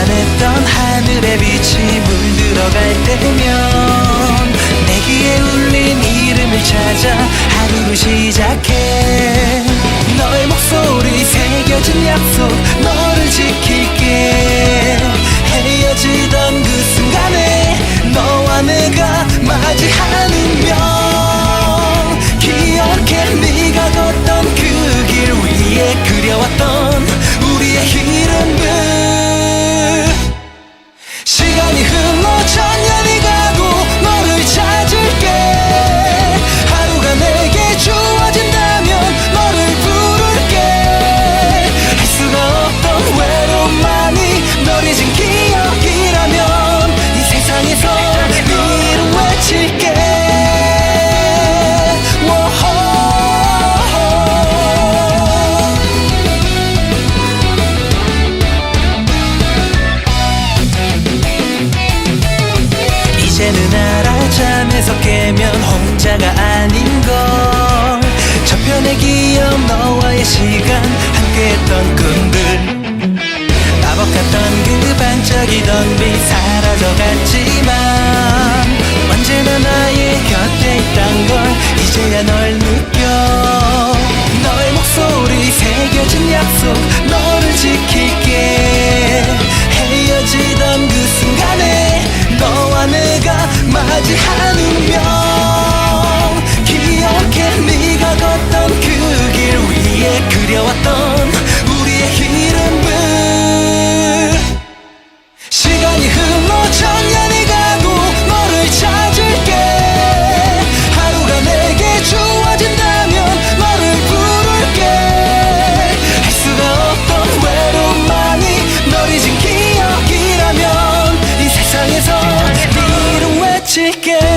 가난했던 하늘의 빛. 비 사라져갔지만 언제나 나의 곁에 있던 걸 이제야 널 느껴. 너의 목소리 새겨진 약속 너를 지킬게. 헤어지던 그 순간에 너와 내가 맞이하는 면 together.